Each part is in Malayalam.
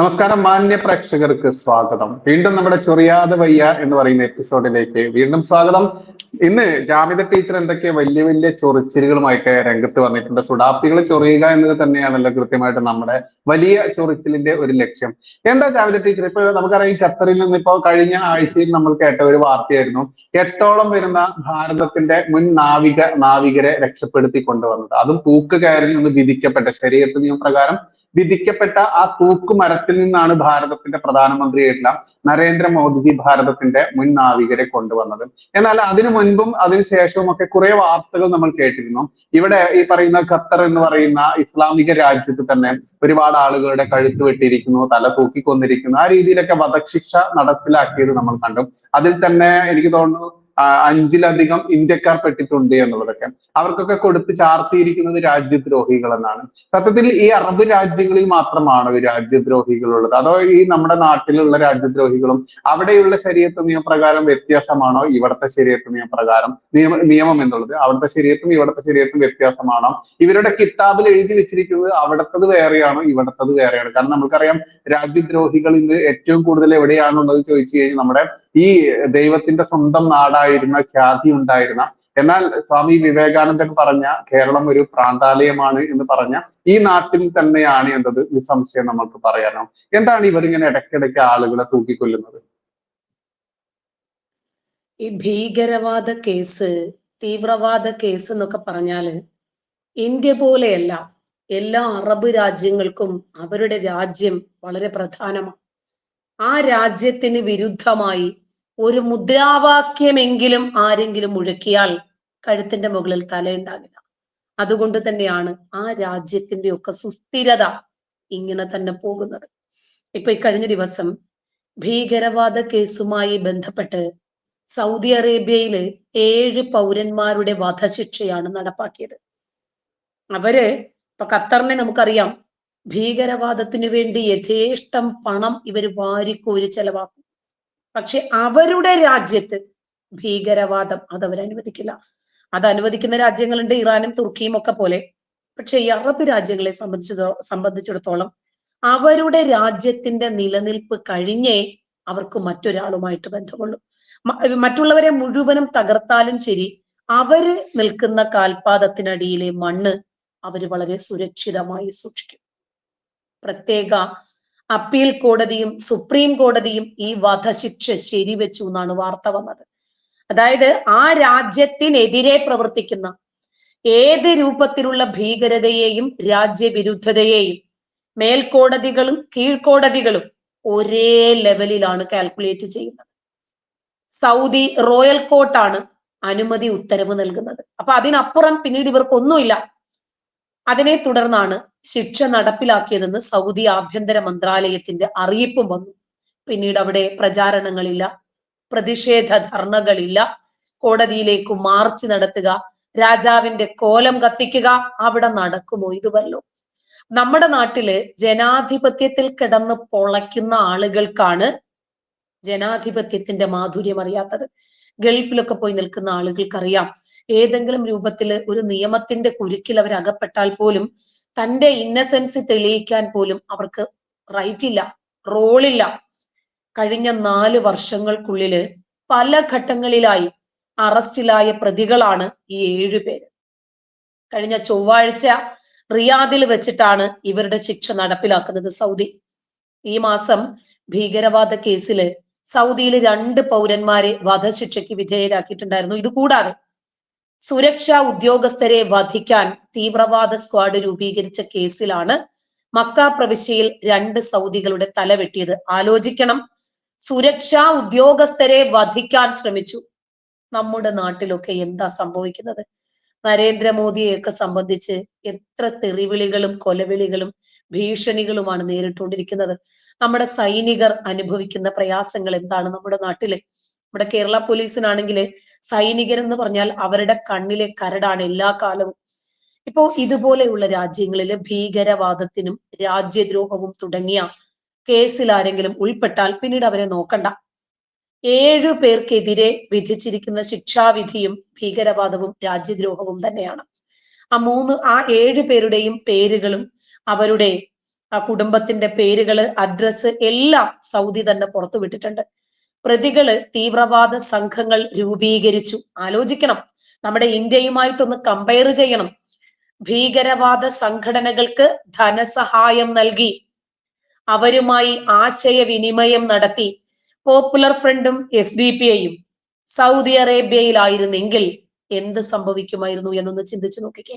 നമസ്കാരം മാന്യ പ്രേക്ഷകർക്ക് സ്വാഗതം. വീണ്ടും നമ്മുടെ ചൊറിയാതെ വയ്യ എന്ന് പറയുന്ന എപ്പിസോഡിലേക്ക് വീണ്ടും സ്വാഗതം. ഇന്ന് ജാമിത ടീച്ചർ എന്തൊക്കെ വലിയ വലിയ ചൊറിച്ചിലുകളുമായിട്ട് രംഗത്ത് വന്നിട്ടുണ്ട് സുഡാപ്തികൾ ചൊറിയുക എന്നത് തന്നെയാണല്ലോ കൃത്യമായിട്ട് നമ്മുടെ വലിയ ചൊറിച്ചിലിന്റെ ഒരു ലക്ഷ്യം. എന്താ ജാമിത ടീച്ചർ? ഇപ്പൊ നമുക്കറിയാം ഖത്തറിൽ നിന്ന് ഇപ്പോ കഴിഞ്ഞ ആഴ്ചയിൽ നമ്മൾ കേട്ട ഒരു വാർത്തയായിരുന്നു എട്ടോളം വരുന്ന ഭാരതത്തിന്റെ മുൻ നാവിക നാവികരെ രക്ഷപ്പെടുത്തി കൊണ്ടുവന്നത്. അതും തൂക്കുകയറിൽ നിന്ന് വിധിക്കപ്പെട്ട ശരീരത്ത് നിയമപ്രകാരം വിധിക്കപ്പെട്ട ആ തൂക്കുമരത്തിൽ നിന്നാണ് ഭാരതത്തിന്റെ പ്രധാനമന്ത്രിയായിട്ടുള്ള നരേന്ദ്രമോദിജി ഭാരതത്തിന്റെ മുൻ നാവികരെ കൊണ്ടുവന്നത്. എന്നാൽ അതിനു മുൻപും അതിനുശേഷവും ഒക്കെ കുറെ വാർത്തകൾ നമ്മൾ കേട്ടിരുന്നു. ഇവിടെ ഈ പറയുന്ന ഖത്തർ എന്ന് പറയുന്ന ഇസ്ലാമിക രാജ്യത്ത് തന്നെ ഒരുപാട് ആളുകളുടെ കഴുത്ത് വെട്ടിയിരിക്കുന്നു തല തൂക്കിക്കൊന്നിരിക്കുന്നു. ആ രീതിയിലൊക്കെ വധശിക്ഷ നടപ്പിലാക്കിയത് നമ്മൾ കണ്ടു. അതിൽ തന്നെ എനിക്ക് തോന്നുന്നു അഞ്ചിലധികം ഇന്ത്യക്കാർ പെട്ടിട്ടുണ്ട് എന്നുള്ളതൊക്കെ. അവർക്കൊക്കെ കൊടുത്ത് ചാർത്തിയിരിക്കുന്നത് രാജ്യദ്രോഹികൾ എന്നാണ് സത്യത്തിൽ ഈ അറബ് രാജ്യങ്ങളിൽ മാത്രമാണ് രാജ്യദ്രോഹികൾ ഉള്ളത് അതോ ഈ നമ്മുടെ നാട്ടിലുള്ള രാജ്യദ്രോഹികളും അവിടെയുള്ള ശരീരത്ത് നിയമപ്രകാരം വ്യത്യാസമാണോ ഇവിടുത്തെ ശരീരത്ത് നിയമപ്രകാരം നിയമ നിയമം എന്നുള്ളത്? അവിടുത്തെ ശരീരത്തും ഇവിടുത്തെ ശരീരത്തും വ്യത്യാസമാണോ? ഇവരുടെ കിതാബിൽ എഴുതി വെച്ചിരിക്കുന്നത് അവിടത്തത് വേറെയാണോ ഇവിടത്തത് വേറെയാണ്? കാരണം നമുക്കറിയാം രാജ്യദ്രോഹികൾ ഇന്ന് ഏറ്റവും കൂടുതൽ എവിടെയാണുള്ളത് ചോദിച്ചു കഴിഞ്ഞാൽ നമ്മുടെ ഈ ദൈവത്തിന്റെ സ്വന്തം നാടായിരുന്ന ഖ്യാതി ഉണ്ടായിരുന്ന. എന്നാൽ സ്വാമി വിവേകാനന്ദൻ പറഞ്ഞ കേരളം ഒരു പ്രാന്താലയമാണ് എന്ന് പറഞ്ഞ ഈ നാട്ടിൽ തന്നെയാണ് എന്നത് നിസ്സംശയം നമുക്ക് പറയാനോ? എന്താണ് ഇവരിങ്ങനെ ഇടയ്ക്കിടയ്ക്ക് ആളുകളെ തൂക്കിക്കൊല്ലുന്നത്? ഈ ഭീകരവാദ കേസ് തീവ്രവാദ കേസ് എന്നൊക്കെ പറഞ്ഞാൽ ഇന്ത്യ പോലെയല്ല. എല്ലാ അറബ് രാജ്യങ്ങൾക്കും അവരുടെ രാജ്യം വളരെ പ്രധാനമാണ്. ആ രാജ്യത്തിന് വിരുദ്ധമായി ഒരു മുദ്രാവാക്യമെങ്കിലും ആരെങ്കിലും മുഴക്കിയാൽ കഴുത്തിന്റെ മുകളിൽ തലയുണ്ടാകില്ല. അതുകൊണ്ട് തന്നെയാണ് ആ രാജ്യത്തിന്റെ ഒക്കെ സുസ്ഥിരത ഇങ്ങനെ തന്നെ പോകുന്നത്. ഇപ്പൊ ഈ കഴിഞ്ഞ ദിവസം ഭീകരവാദ കേസുമായി ബന്ധപ്പെട്ട് സൗദി അറേബ്യയിൽ ഏഴ് പൗരന്മാരുടെ വധശിക്ഷയാണ് നടപ്പാക്കിയത്. അവർ ഇപ്പൊ ഖത്തറിനെ നമുക്കറിയാം ഭീകരവാദത്തിനു വേണ്ടി യഥേഷ്ടം പണം ഇവർ വാരിക്കോരി ചെലവാക്കും. പക്ഷെ അവരുടെ രാജ്യത്ത് ഭീകരവാദം അത് അവരനുവദിക്കില്ല അത് അനുവദിക്കുന്ന രാജ്യങ്ങളുണ്ട് ഇറാനും തുർക്കിയും ഒക്കെ പോലെ. പക്ഷെ ഈ അറബ് രാജ്യങ്ങളെ സംബന്ധിച്ചതോ സംബന്ധിച്ചിടത്തോളം അവരുടെ രാജ്യത്തിന്റെ നിലനിൽപ്പ് കഴിഞ്ഞേ അവർക്ക് മറ്റൊരാളുമായിട്ട് ബന്ധമുള്ളൂ. മറ്റുള്ളവരെ മുഴുവനും തകർത്താലും ശരി അവർ നിൽക്കുന്ന കാൽപാദത്തിനടിയിലെ മണ്ണ് അവർ വളരെ സുരക്ഷിതമായി സൂക്ഷിക്കും. പ്രത്യേക അപ്പീൽ കോടതിയും സുപ്രീം കോടതിയും ഈ വധശിക്ഷ ശരിവെച്ചു എന്നാണ് വാർത്ത വന്നത്. അതായത് ആ രാജ്യത്തിനെതിരെ പ്രവർത്തിക്കുന്ന ഏത് രൂപത്തിലുള്ള ഭീകരതയെയും രാജ്യവിരുദ്ധതയെയും മേൽക്കോടതികളും കീഴ്ക്കോടതികളും ഒരേ ലെവലിലാണ് കാൽക്കുലേറ്റ് ചെയ്യുന്നത്. സൗദി റോയൽ കോർട്ടാണ് അനുമതി ഉത്തരവ് നൽകുന്നത്. അപ്പൊ അതിനപ്പുറം പിന്നീട് ഇവർക്കൊന്നുമില്ല. അതിനെ തുടർന്നാണ് ശിക്ഷ നടപ്പിലാക്കിയതെന്ന് സൗദി ആഭ്യന്തര മന്ത്രാലയത്തിന്റെ അറിയിപ്പും വന്നു. പിന്നീട് അവിടെ പ്രചാരണങ്ങളില്ല പ്രതിഷേധ ധർണകളില്ല. കോടതിയിലേക്ക് മാർച്ച് നടത്തുക രാജാവിന്റെ കോലം കത്തിക്കുക അവിടെ നടക്കുമോ ഇതുവല്ലോ നമ്മുടെ നാട്ടിൽ ജനാധിപത്യത്തിൽ കിടന്ന് പൊളയ്ക്കുന്ന ആളുകൾക്കാണ് ജനാധിപത്യത്തിന്റെ മാധുര്യം അറിയാത്തത്. ഗൾഫിലൊക്കെ പോയി നിൽക്കുന്ന ആളുകൾക്കറിയാം. ഏതെങ്കിലും രൂപത്തിൽ ഒരു നിയമത്തിന്റെ കുരുക്കിൽ അവർ അകപ്പെട്ടാൽ പോലും തന്റെ ഇന്നസെൻസ് തെളിയിക്കാൻ പോലും അവർക്ക് റൈറ്റ് ഇല്ല റോളില്ല കഴിഞ്ഞ നാല് വർഷങ്ങൾക്കുള്ളിൽ പല ഘട്ടങ്ങളിലായി അറസ്റ്റിലായ പ്രതികളാണ് ഈ ഏഴു പേര്. കഴിഞ്ഞ ചൊവ്വാഴ്ച റിയാദിൽ വെച്ചിട്ടാണ് ഇവരുടെ ശിക്ഷ നടപ്പിലാക്കുന്നത് സൗദി. ഈ മാസം ഭീകരവാദ കേസിൽ സൗദിയിൽ രണ്ട് പൗരന്മാരെ വധശിക്ഷയ്ക്ക് വിധേയരാക്കിയിട്ടുണ്ടായിരുന്നു. ഇത് കൂടാതെ സുരക്ഷാ ഉദ്യോഗസ്ഥരെ വധിക്കാൻ തീവ്രവാദ സ്ക്വാഡ് രൂപീകരിച്ച കേസിലാണ് മക്ക പ്രവിശ്യയിൽ രണ്ട് സൗദികളുടെ തല വെട്ടിയത് ആലോചിക്കണം. സുരക്ഷാ ഉദ്യോഗസ്ഥരെ വധിക്കാൻ ശ്രമിച്ചു. നമ്മുടെ നാട്ടിലൊക്കെ എന്താ സംഭവിക്കുന്നത്? നരേന്ദ്രമോദിയെയൊക്കെ സംബന്ധിച്ച് എത്ര തെറിവിളികളും കൊലവിളികളും ഭീഷണികളുമാണ് നേരിട്ടുകൊണ്ടിരിക്കുന്നത്. നമ്മുടെ സൈനികർ അനുഭവിക്കുന്ന പ്രയാസങ്ങൾ എന്താണ് നമ്മുടെ നാട്ടിൽ? നമ്മുടെ കേരള പോലീസിനാണെങ്കിൽ സൈനികരെന്ന് പറഞ്ഞാൽ അവരുടെ കണ്ണിലെ കരടാണ് എല്ലാ കാലവും. ഇപ്പോ ഇതുപോലെയുള്ള രാജ്യങ്ങളിലെ ഭീകരവാദത്തിനും രാജ്യദ്രോഹവും തുടങ്ങിയ കേസിൽ ആരെങ്കിലും ഉൾപ്പെട്ടാൽ പിന്നീട് അവരെ നോക്കണ്ട. ഏഴു പേർക്കെതിരെ വിധിച്ചിരിക്കുന്ന ശിക്ഷാവിധിയും ഭീകരവാദവും രാജ്യദ്രോഹവും തന്നെയാണ്. ആ മൂന്ന് ആ ഏഴു പേരുടെയും പേരുകളും അവരുടെ ആ കുടുംബത്തിന്റെ പേരുകൾ അഡ്രസ് എല്ലാം സൗദി തന്നെ പുറത്തുവിട്ടിട്ടുണ്ട്. പ്രതികൾ തീവ്രവാദ സംഘങ്ങൾ രൂപീകരിച്ചു. ആലോചിക്കണം. നമ്മുടെ ഇന്ത്യയുമായിട്ടൊന്ന് കമ്പയർ ചെയ്യണം. ഭീകരവാദ സംഘടനകൾക്ക് ധനസഹായം നൽകി. അവരുമായി ആശയവിനിമയം നടത്തി. പോപ്പുലർ ഫ്രണ്ടും എസ് ഡി പി ഐയും സൗദി അറേബ്യയിലായിരുന്നെങ്കിൽ എന്ത് സംഭവിക്കുമായിരുന്നു എന്നൊന്ന് ചിന്തിച്ചു നോക്കിക്കേ.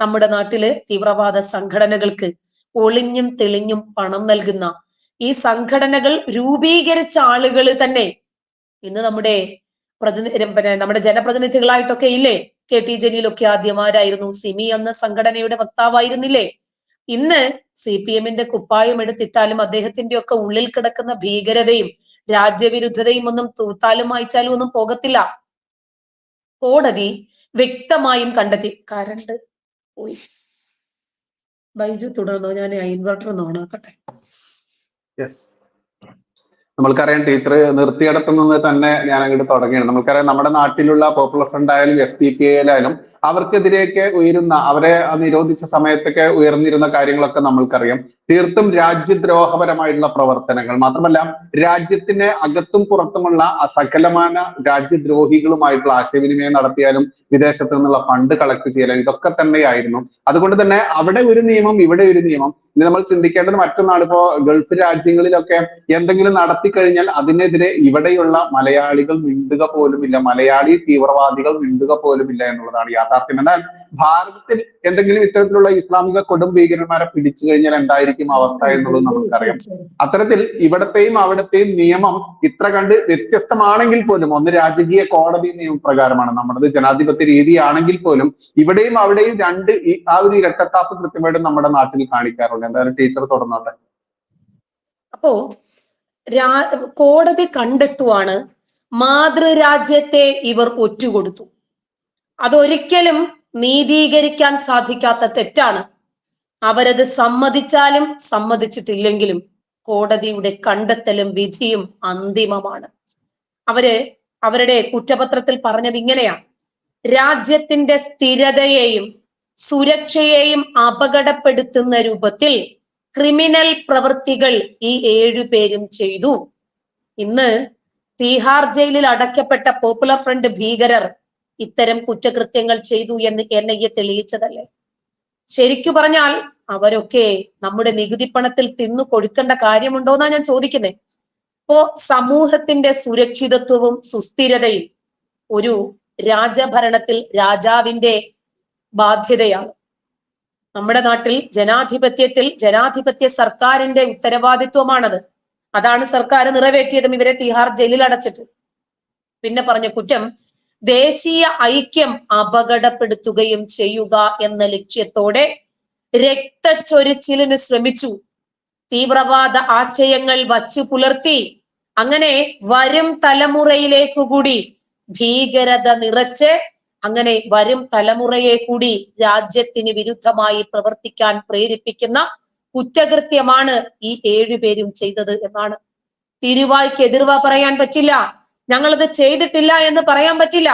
നമ്മുടെ നാട്ടിൽ തീവ്രവാദ സംഘടനകൾക്ക് ഒളിഞ്ഞും തെളിഞ്ഞും പണം നൽകുന്ന ഈ സംഘടനകൾ രൂപീകരിച്ച ആളുകൾ തന്നെ. ഇന്ന് നമ്മുടെ പ്രതിനിധി നമ്മുടെ ജനപ്രതിനിധികളായിട്ടൊക്കെ ഇല്ലേ? കെ ടി ജലീലൊക്കെ ആദ്യമാരായിരുന്നു. സിമി എന്ന സംഘടനയുടെ വക്താവായിരുന്നില്ലേ? ഇന്ന് സി പി എമ്മിന്റെ കുപ്പായം എടുത്തിട്ടാലും അദ്ദേഹത്തിന്റെ ഒക്കെ ഉള്ളിൽ കിടക്കുന്ന ഭീകരതയും രാജ്യവിരുദ്ധതയും ഒന്നും തൂത്താലും വായിച്ചാലും ഒന്നും പോകത്തില്ല. കോടതി വ്യക്തമായും കണ്ടെത്തി. കരണ്ട് പോയി. ബൈജു തുടർന്നോ? ഞാൻ ഇൻവെർട്ടർ ഒന്ന് യെസ് നമ്മൾക്കറിയാം ടീച്ചർ നിർത്തിയിടത്തുനിന്ന് തന്നെ ഞാൻ അങ്ങോട്ട് തുടങ്ങിയാണ് നമുക്കറിയാം നമ്മുടെ നാട്ടിലുള്ള പോപ്പുലർ ഫ്രണ്ട് ആയാലും എസ് ഡി പി ആയാലും അവർക്കെതിരെയൊക്കെ ഉയരുന്ന അവരെ നിരോധിച്ച സമയത്തൊക്കെ ഉയർന്നിരുന്ന കാര്യങ്ങളൊക്കെ നമ്മൾക്കറിയാം. തീർത്തും രാജ്യദ്രോഹപരമായിട്ടുള്ള പ്രവർത്തനങ്ങൾ. മാത്രമല്ല രാജ്യത്തിന് അകത്തും പുറത്തുമുള്ള സകലമാന രാജ്യദ്രോഹികളുമായിട്ടുള്ള ആശയവിനിമയം നടത്തിയാലും വിദേശത്ത് നിന്നുള്ള ഫണ്ട് കളക്ട് ചെയ്യലും ഇതൊക്കെ തന്നെയായിരുന്നു. അതുകൊണ്ട് തന്നെ അവിടെ ഒരു നിയമം ഇവിടെ ഒരു നിയമം. ഇനി നമ്മൾ ചിന്തിക്കേണ്ടത് മറ്റൊന്നാണ് ഇപ്പോ ഗൾഫ് രാജ്യങ്ങളിലൊക്കെ എന്തെങ്കിലും നടത്തി കഴിഞ്ഞാൽ അതിനെതിരെ ഇവിടെയുള്ള മലയാളികൾ മിണ്ടുക പോലുമില്ല. മലയാളി തീവ്രവാദികൾ മിണ്ടുക പോലുമില്ല എന്നുള്ളതാണ് യാഥാർത്ഥ്യം. എന്നാൽ ഭാരതത്തിൽ എന്തെങ്കിലും ഇത്തരത്തിലുള്ള ഇസ്ലാമിക കൊടും ഭീകരന്മാരെ പിടിച്ചു കഴിഞ്ഞാൽ എന്തായിരിക്കും അവസ്ഥ എന്നുള്ളത് നമുക്കറിയാം. അത്തരത്തിൽ ഇവിടത്തെയും അവിടത്തെയും നിയമം ഇത്ര കണ്ട് വ്യത്യസ്തമാണെങ്കിൽ പോലും ഒന്ന് രാജകീയ കോടതി നിയമപ്രകാരമാണ് നമ്മുടേത് ജനാധിപത്യ രീതിയാണെങ്കിൽ പോലും ഇവിടെയും അവിടെയും രണ്ട് ആ ഒരു ഇരട്ടത്താപ്പ് കൃത്യമായിട്ട് നമ്മുടെ നാട്ടിൽ കാണിക്കാറുണ്ട്. എന്തായാലും ടീച്ചർ തുടർന്നോട്ടെ അപ്പോ കോടതി കണ്ടെത്തുവാണ് മാതൃരാജ്യത്തെ ഇവർ ഒറ്റുകൊടുത്തു. അതൊരിക്കലും നീതീകരിക്കാൻ സാധിക്കാത്ത തെറ്റാണ്. അവരത് സമ്മതിച്ചാലും സമ്മതിച്ചിട്ടില്ലെങ്കിലും കോടതിയുടെ കണ്ടെത്തലും വിധിയും അന്തിമമാണ്. അവർ അവരുടെ കുറ്റപത്രത്തിൽ പറഞ്ഞത് ഇങ്ങനെയാ. രാജ്യത്തിന്റെ സ്ഥിരതയെയും സുരക്ഷയെയും അപകടപ്പെടുത്തുന്ന രൂപത്തിൽ ക്രിമിനൽ പ്രവൃത്തികൾ ഈ ഏഴു പേരും ചെയ്തു. ഇന്ന് തീഹാർ ജയിലിൽ അടയ്ക്കപ്പെട്ട പോപ്പുലർ ഫ്രണ്ട് ഭീകരർ ഇത്തരം കുറ്റകൃത്യങ്ങൾ ചെയ്തു എന്ന് എൻ ഐ എ തെളിയിച്ചതല്ലേ? ശരിക്കു പറഞ്ഞാൽ അവരൊക്കെ നമ്മുടെ നികുതി പണത്തിൽ തിന്നു കൊടുക്കേണ്ട കാര്യമുണ്ടോന്നാ ഞാൻ ചോദിക്കുന്നത് ഇപ്പോ സമൂഹത്തിന്റെ സുരക്ഷിതത്വവും സുസ്ഥിരതയും ഒരു രാജഭരണത്തിൽ രാജാവിന്റെ ബാധ്യതയാണ്. നമ്മുടെ നാട്ടിൽ ജനാധിപത്യത്തിൽ ജനാധിപത്യ സർക്കാരിന്റെ ഉത്തരവാദിത്വമാണത്. അതാണ് സർക്കാർ നിറവേറ്റിയതും ഇവരെ തിഹാർ ജയിലിൽ അടച്ചിട്ട്. പിന്നെ പറഞ്ഞ കുറ്റം ദേശീയ ഐക്യം അപകടപ്പെടുത്തുകയും ചെയ്യുക എന്ന ലക്ഷ്യത്തോടെ രക്തച്ചൊരിച്ചിലിന് ശ്രമിച്ചു. തീവ്രവാദ ആശയങ്ങൾ വച്ചു പുലർത്തി. അങ്ങനെ വരും തലമുറയിലേക്കു കൂടി ഭീകരത നിറച്ച് അങ്ങനെ വരും തലമുറയെ കൂടി രാജ്യത്തിന് വിരുദ്ധമായി പ്രവർത്തിക്കാൻ പ്രേരിപ്പിക്കുന്ന കുറ്റകൃത്യമാണ് ഈ ഏഴുപേരും ചെയ്തത് എന്നാണ്. തിരുവായ്ക്ക് എതിർവ പറയാൻ പറ്റില്ല. ഞങ്ങളത് ചെയ്തിട്ടില്ല എന്ന് പറയാൻ പറ്റില്ല.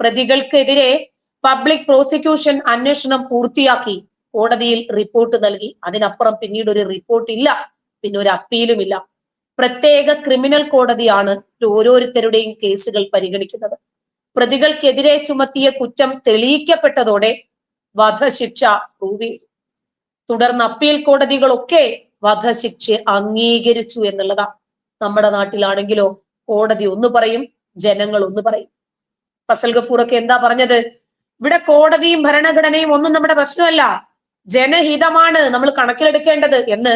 പ്രതികൾക്കെതിരെ പബ്ലിക് പ്രോസിക്യൂഷൻ അന്വേഷണം പൂർത്തിയാക്കി കോടതിയിൽ റിപ്പോർട്ട് നൽകി. അതിനപ്പുറം പിന്നീട് ഒരു റിപ്പോർട്ട് ഇല്ല. പിന്നെ ഒരു അപ്പീലും ഇല്ല. പ്രത്യേക ക്രിമിനൽ കോടതിയാണ് ഓരോരുത്തരുടെയും കേസുകൾ പരിഗണിക്കുന്നത്. പ്രതികൾക്കെതിരെ ചുമത്തിയ കുറ്റം തെളിയിക്കപ്പെട്ടതോടെ വധശിക്ഷ പ്രൂവ് ചെയ്തു തുടർന്ന് അപ്പീൽ കോടതികളൊക്കെ വധശിക്ഷ അംഗീകരിച്ചു എന്നുള്ളതാ. നമ്മുടെ നാട്ടിലാണെങ്കിലോ കോടതി ഒന്ന് പറയും ജനങ്ങൾ ഒന്ന് പറയും. ഫസൽ ഗഫൂർ ഒക്കെ എന്താ പറഞ്ഞത്? ഇവിടെ കോടതിയും ഭരണഘടനയും ഒന്നും നമ്മുടെ പ്രശ്നമല്ല. ജനഹിതമാണ് നമ്മൾ കണക്കിലെടുക്കേണ്ടത് എന്ന്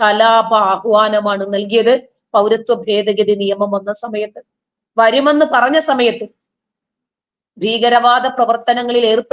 കലാപ ആഹ്വാനമാണ് നൽകിയത്. പൗരത്വ ഭേദഗതി നിയമം വന്ന സമയത്ത് വരുമെന്ന് പറഞ്ഞ സമയത്ത് ഭീകരവാദ പ്രവർത്തനങ്ങളിൽ ഏർപ്പെട്ട